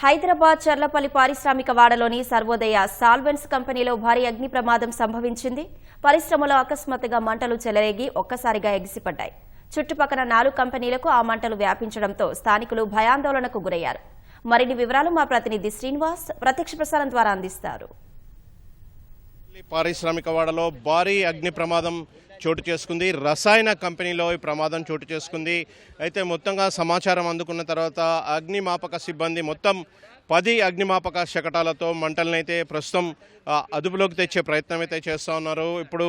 హైదరాబాద్ చర్లపల్లి పారిశ్రామిక వాడలోని సర్వోదయ సాల్వెన్స్ కంపెనీలో భారీ అగ్ని ప్రమాదం సంభవించింది. పరిశ్రమలో అకస్మాత్తుగా మంటలు చెలరేగి ఒక్కసారిగా ఎగిసిపడ్డాయి. చుట్టుపక్కల నాలుగు కంపెనీలకు ఆ మంటలు వ్యాపించడంతో స్థానికులు భయాందోళనకు గురయ్యారు. మరిన్ని వివరాలు మా ప్రతినిధి శ్రీనివాస్ ప్రత్యక్ష ప్రసారం ద్వారా అందిస్తారు. పారిశ్రామిక వాడలో భారీ అగ్ని ప్రమాదం చోటు చేసుకుంది. రసాయన కంపెనీలో ఈ ప్రమాదం చోటు చేసుకుంది. అయితే మొత్తంగా సమాచారం అందుకున్న తర్వాత అగ్నిమాపక సిబ్బంది మొత్తం పది అగ్నిమాపక శకటాలతో మంటలనైతే ప్రస్తుతం అదుపులోకి తెచ్చే ప్రయత్నం అయితే చేస్తూ ఉన్నారు. ఇప్పుడు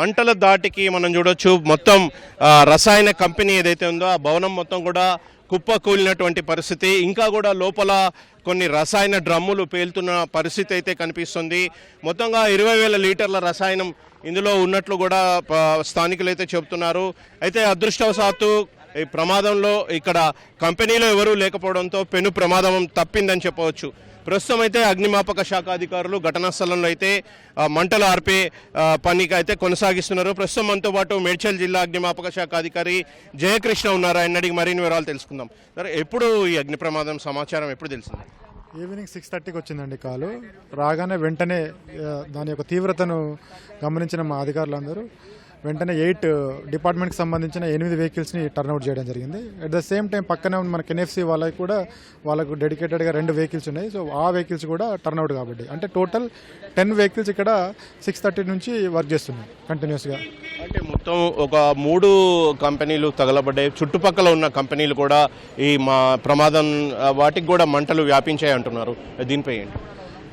మంటల దాటికి మనం చూడొచ్చు. మొత్తం రసాయన కంపెనీ ఏదైతే ఉందో ఆ భవనం మొత్తం కూడా కుప్ప కూలినటువంటి పరిస్థితి. ఇంకా కూడా లోపల కొన్ని రసాయన డ్రమ్ములు పేలుతున్న పరిస్థితి అయితే కనిపిస్తుంది. మొత్తంగా ఇరవై వేల లీటర్ల రసాయనం ఇందులో ఉన్నట్లు కూడా స్థానికులు అయితే చెబుతున్నారు. అయితే అదృష్టవశాత్తు ఈ ప్రమాదంలో ఇక్కడ కంపెనీలో ఎవరూ లేకపోవడంతో పెను ప్రమాదం తప్పిందని చెప్పవచ్చు. ప్రస్తుతం అయితే అగ్నిమాపక శాఖ అధికారులు ఘటనా స్థలంలో అయితే మంటలు ఆర్పే పనికి అయితే కొనసాగిస్తున్నారు. ప్రస్తుతం మనతో పాటు మేడ్చల్ జిల్లా అగ్నిమాపక శాఖ అధికారి జయకృష్ణ ఉన్నారు. ఆయన అడిగి మరిన్ని వివరాలు తెలుసుకుందాం. సరే ఎప్పుడు ఈ అగ్ని ప్రమాదం సమాచారం ఎప్పుడు తెలిసింది? ఈవినింగ్ సిక్స్ థర్టీకి వచ్చిందండి కాలు. రాగానే వెంటనే దాని యొక్క తీవ్రతను గమనించిన మా అధికారులందరూ వెంటనే ఎయిట్ డిపార్ట్మెంట్కి సంబంధించిన ఎనిమిది వెహికల్స్ని టర్న్అవుట్ చేయడం జరిగింది. అట్ ద సేమ్ టైం పక్కనే ఉన్న మన కెన్ఎఫ్సి వాళ్ళకి కూడా వాళ్ళకు డెడికేటెడ్గా రెండు వెహికల్స్ ఉన్నాయి. సో ఆ వెహికల్స్ కూడా టర్న్అవుట్ కాబట్టి. అంటే టోటల్ టెన్ వెహికల్స్ ఇక్కడ సిక్స్ థర్టీ నుంచి వర్క్ చేస్తున్నాయి కంటిన్యూస్గా అంటే మొత్తం ఒక మూడు కంపెనీలు తగలబడ్డాయి. చుట్టుపక్కల ఉన్న కంపెనీలు కూడా ఈ మా ప్రమాదం వాటికి కూడా మంటలు వ్యాపించాయి అంటున్నారు. దీనిపై ఏంటి?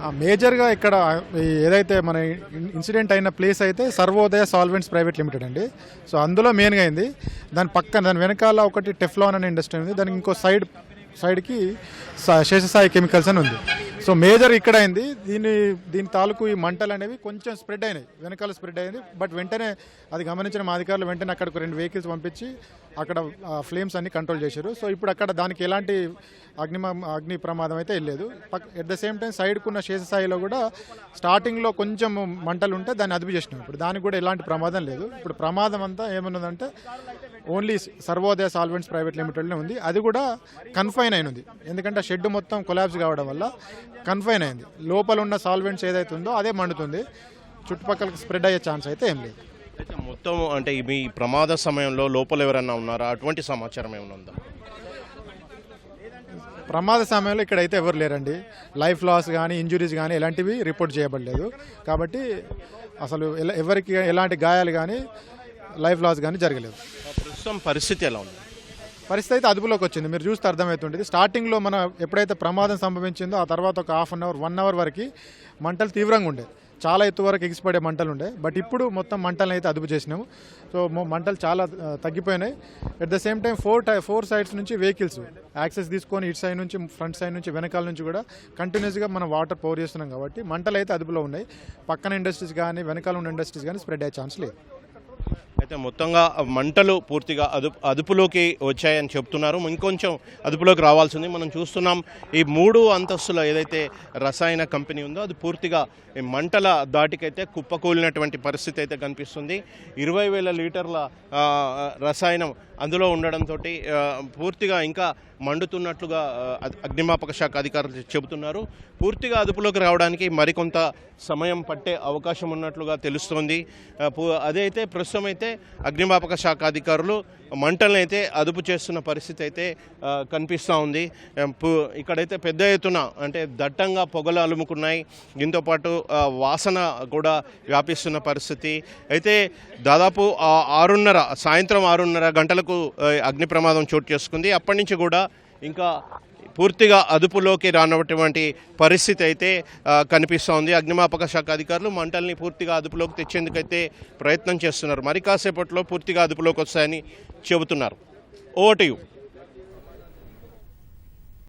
మేజర్గా ఇక్కడ ఏదైతే మన ఇన్సిడెంట్ అయిన ప్లేస్ అయితే సర్వోదయ సాల్వెంట్స్ ప్రైవేట్ లిమిటెడ్ అండి. సో అందులో మెయిన్గా అయింది. దాని పక్కన దాని వెనకాల ఒకటి టెఫ్లాన్ అనే ఇండస్ట్రీ ఉంది. దానికి ఇంకో సైడ్ సైడ్కి సా- శేషసాయి కెమికల్స్ అని ఉంది. సో మేజర్ ఇక్కడ అయింది. దీని దీని తాలూకు ఈ మంటలు అనేవి కొంచెం స్ప్రెడ్ అయినాయి. వెనకాల స్ప్రెడ్ అయింది. బట్ వెంటనే అది గమనించిన మా అధికారులు వెంటనే అక్కడికి రెండు వెహికల్స్ పంపించి అక్కడ ఫ్లేమ్స్ అన్ని కంట్రోల్ చేశారు. సో ఇప్పుడు అక్కడ దానికి ఎలాంటి అగ్ని అగ్ని ప్రమాదం అయితే వెళ్ళలేదు ఎట్ ద సేమ్ టైం సైడ్కున్న శేషసాయిలో కూడా స్టార్టింగ్లో కొంచెం మంటలు ఉంటే దాన్ని అదుపు చేసినాం. ఇప్పుడు దానికి కూడా ఎలాంటి ప్రమాదం లేదు. ఇప్పుడు ప్రమాదం అంతా ఏమన్నదంటే ఓన్లీ సర్వోదయ సాల్వెంట్స్ ప్రైవేట్ లిమిటెడ్లో ఉంది. అది కూడా కన్ఫైన్ అయినది. ఎందుకంటే షెడ్ మొత్తం కొలాబ్స్ కావడం వల్ల కన్ఫైన్ అయింది. లోపల ఉన్న సాల్వెంట్స్ ఏదైతే ఉందో అదే మండుతుంది. చుట్టుపక్కల స్ప్రెడ్ అయ్యే ఛాన్స్ అయితే ఏం లేదు. అయితే మొత్తం అంటే మీ ప్రమాద సమయంలో లోపల ఎవరైనా ఉన్నారా? అటువంటి సమాచారం ఏమైనా ఉందా? ప్రమాద సమయంలో ఇక్కడైతే ఎవరు లేరండి. లైఫ్ లాస్ కానీ ఇంజురీస్ కానీ ఎలాంటివి రిపోర్ట్ చేయబడలేదు. కాబట్టి అసలు ఎలా- ఎవరికి ఎలాంటి గాయాలు కానీ లైఫ్ లాస్ కానీ జరగలేదు. ప్రస్తుతం పరిస్థితి ఎలా ఉంది? పరిస్థితి అయితే అదుపులోకి వచ్చింది. మీరు చూస్తే అర్థమవుతుండేది స్టార్టింగ్లో మన ఎప్పుడైతే ప్రమాదం సంభవించిందో ఆ తర్వాత ఒక half an hour one hour వరకు మంటలు తీవ్రంగా ఉండే. చాలా ఎత్తు వరకు ఎగిసిపడే మంటలు ఉండే. బట్ ఇప్పుడు మొత్తం మంటలను అయితే అదుపు చేసినాము. సో మంటలు చాలా తగ్గిపోయినాయి. At the same time four to four sides నుంచి వెహికల్స్ యాక్సెస్ తీసుకొని ఇటు సైడ్ నుంచి ఫ్రంట్ సైడ్ నుంచి వెనకాల నుంచి కూడా కంటిన్యూస్గా మనం వాటర్ పోర్ చేస్తున్నాం కాబట్టి మంటలు అయితే అదుపులో ఉన్నాయి. పక్కన ఇండస్ట్రీస్ కానీ వెనకాల ఉన్న ఇండస్ట్రీస్ కానీ స్ప్రెడ్ అయ్యే ఛాన్స్ లేదు. అయితే మొత్తంగా మంటలు పూర్తిగా అదుపు అదుపులోకి వచ్చాయని చెప్తున్నారు. ఇంకొంచెం అదుపులోకి రావాల్సింది మనం చూస్తున్నాం. ఈ మూడు అంతస్తుల ఏదైతే రసాయన కంపెనీ ఉందో అది పూర్తిగా ఈ మంటల దాటికైతే కుప్పకూలినటువంటి పరిస్థితి అయితే కనిపిస్తుంది. ఇరవై వేల లీటర్ల రసాయనం అందులో ఉండడంతో పూర్తిగా ఇంకా మండుతున్నట్లుగా అగ్నిమాపక శాఖ అధికారులు చెబుతున్నారు. పూర్తిగా అదుపులోకి రావడానికి మరికొంత సమయం పట్టే అవకాశం ఉన్నట్లుగా తెలుస్తోంది. అదైతే ప్రస్తుతం అయితే అగ్నిమాపక శాఖ అధికారులు మంటలను అయితే అదుపు చేస్తున్న పరిస్థితి అయితే కనిపిస్తూ ఉంది. ఇక్కడైతే పెద్ద ఎత్తున అంటే దట్టంగా పొగలు అలుముకున్నాయి. దీంతో పాటు వాసన కూడా వ్యాపిస్తున్న పరిస్థితి. అయితే దాదాపు ఆరున్నర సాయంత్రం ఆరున్నర గంటలకు అగ్ని ప్రమాదం చోటు చేసుకుంది. అప్పటి నుంచి కూడా ఇంకా పూర్తిగా అదుపులోకి రానటువంటి పరిస్థితి అయితే కనిపిస్తోంది. అగ్నిమాపక శాఖ అధికారులు మంటల్ని పూర్తిగా అదుపులోకి తెచ్చేందుకైతే ప్రయత్నం చేస్తున్నారు. మరి కాసేపట్లో పూర్తిగా అదుపులోకి వస్తాయని చెబుతున్నారు. ఓటు